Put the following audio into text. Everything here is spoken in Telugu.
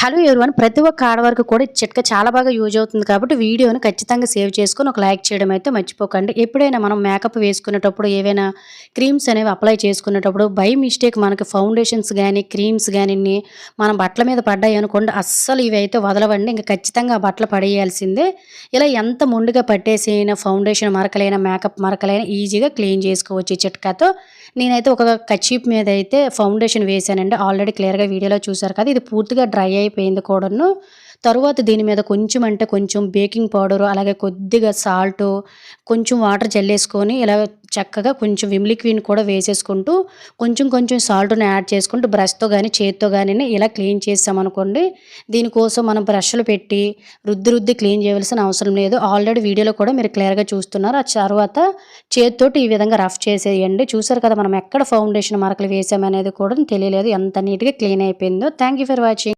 హలో ఎవరివన్ ప్రతి ఒక్క ఆడవారికి కూడా చిట్క చిట్కా చాలా బాగా యూజ్ అవుతుంది కాబట్టి వీడియోని ఖచ్చితంగా సేవ్ చేసుకొని ఒక లైక్ చేయడం అయితే మర్చిపోకండి. ఎప్పుడైనా మనం మేకప్ వేసుకునేటప్పుడు ఏవైనా క్రీమ్స్ అనేవి అప్లై చేసుకునేటప్పుడు బై మిస్టేక్ మనకి ఫౌండేషన్స్ కానీ క్రీమ్స్ కానీ మనం బట్టల మీద పడ్డాయి అనుకోండి అస్సలు ఇవి అయితే వదలవండి. ఇంకా ఖచ్చితంగా ఆ బట్టలు పడేయాల్సిందే. ఇలా ఎంత ముందుగా పట్టేసిన ఫౌండేషన్ మరకలైన మేకప్ మరకలైన ఈజీగా క్లీన్ చేసుకోవచ్చు ఈ చిట్కాతో. నేనైతే ఒక కచీప్ మీద అయితే ఫౌండేషన్ వేశానండి. ఆల్రెడీ క్లియర్గా వీడియోలో చూసారు కదా ఇది పూర్తిగా డ్రై అయిపోయింది కూడాను. తరువాత దీని మీద కొంచెం అంటే కొంచెం బేకింగ్ పౌడరు అలాగే కొద్దిగా సాల్ట్ కొంచెం వాటర్ జల్లేసుకొని ఇలా చక్కగా కొంచెం విమ్లి క్వీన్ కూడా వేసేసుకుంటూ కొంచెం కొంచెం సాల్ట్ని యాడ్ చేసుకుంటూ బ్రష్తో కానీ చేత్తో కానీ ఇలా క్లీన్ చేసామనుకోండి దీనికోసం మనం బ్రష్లు పెట్టి రుద్ది రుద్ది క్లీన్ చేయవలసిన అవసరం లేదు. ఆల్రెడీ వీడియోలో కూడా మీరు క్లియర్గా చూస్తున్నారు. ఆ తర్వాత చేతితోటి ఈ విధంగా రఫ్ చేసేయండి. చూసారు కదా మనం ఎక్కడ ఫౌండేషన్ మార్కులు వేసామనేది కూడా తెలియలేదు. ఎంత నీట్గా క్లీన్ అయిపోయిందో. Thank for watching.